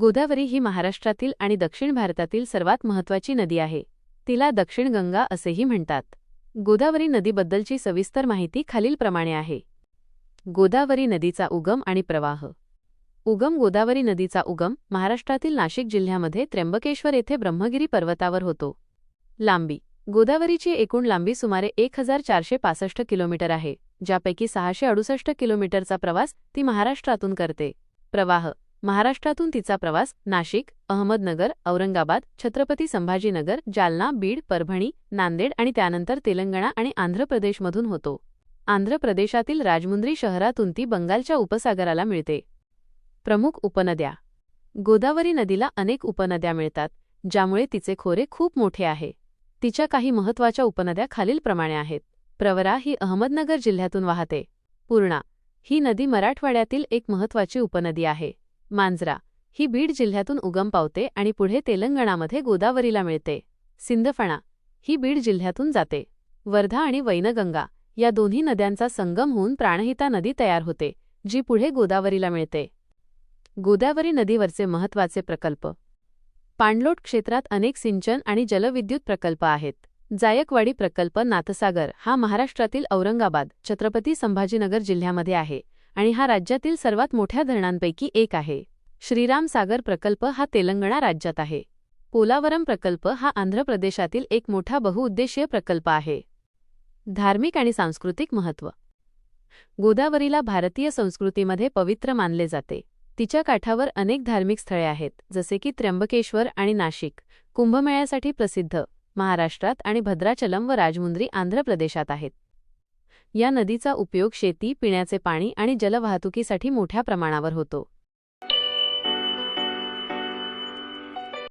गोदावरी ही महाराष्ट्रातील आणि दक्षिण भारतातील सर्वात महत्त्वाची नदी आहे. तिला दक्षिण गंगा असेही म्हणतात. गोदावरी नदीबद्दलची सविस्तर माहिती खालीलप्रमाणे आहे. गोदावरी नदीचा उगम आणि प्रवाह. उगम गोदावरी नदीचा उगम महाराष्ट्रातील नाशिक जिल्ह्यामध्ये त्र्यंबकेश्वर येथे ब्रह्मगिरी पर्वतावर होतो. लांबी. गोदावरीची एकूण लांबी सुमारे एक हजार चारशे पासष्ट किलोमीटर आहे. ज्यापैकी सहाशे अडुसष्ट किलोमीटरचा प्रवास ती महाराष्ट्रातून करते. प्रवाह. महाराष्ट्रातून तिचा प्रवास नाशिक अहमदनगर औरंगाबाद छत्रपती संभाजीनगर जालना बीड परभणी नांदेड आणि त्यानंतर तेलंगणा आणि आंध्र प्रदेशमधून होतो. आंध्र प्रदेशातील राजमुंद्री शहरातून ती बंगालच्या उपसागराला मिळते. प्रमुख उपनद्या. गोदावरी नदीला अनेक उपनद्या मिळतात ज्यामुळे तिचे खोरे खूप मोठे आहे. तिच्या काही महत्त्वाच्या उपनद्या खालीलप्रमाणे आहेत. प्रवरा ही अहमदनगर जिल्ह्यातून वाहते. पूर्णा ही नदी मराठवाड्यातील एक महत्त्वाची उपनदी आहे. मांजरा ही बीड जिल्ह्यातून उगम पावते आणि पुढे तेलंगणामध्ये गोदावरीला मिळते. सिंदफणा ही बीड जिल्ह्यातून जाते. वर्धा आणि वैनगंगा या दोन्ही नद्यांचा संगम होऊन प्राणहिता नदी तयार होते जी पुढे गोदावरीला मिळते. गोदावरी नदीवरचे महत्त्वाचे प्रकल्प. पाणलोट क्षेत्रात अनेक सिंचन आणि जलविद्युत प्रकल्प आहेत. जायकवाडी प्रकल्प नाथसागर हा महाराष्ट्रातील औरंगाबाद छत्रपती संभाजीनगर जिल्ह्यामध्ये आहे. आणि हा राज्यातील सर्वात मोठ्या धरणांपैकी एक आहे. श्रीराम सागर प्रकल्प हा तेलंगणा राज्यात आहे. पोलावरम प्रकल्प हा आंध्र प्रदेशातील एक मोठा बहुउद्देशीय प्रकल्प आहे. धार्मिक आणि सांस्कृतिक महत्त्व. गोदावरीला भारतीय संस्कृतीमध्ये पवित्र मानले जाते. तिच्या काठावर अनेक धार्मिक स्थळे आहेत जसे की त्र्यंबकेश्वर आणि नाशिक कुंभमेळ्यासाठी प्रसिद्ध महाराष्ट्रात आणि भद्राचलम व राजमुंद्री आंध्र प्रदेशात आहेत. या नदीचा उपयोग शेती पिण्याचे पाणी आणि जलवाहतुकीसाठी मोठ्या प्रमाणावर होतो.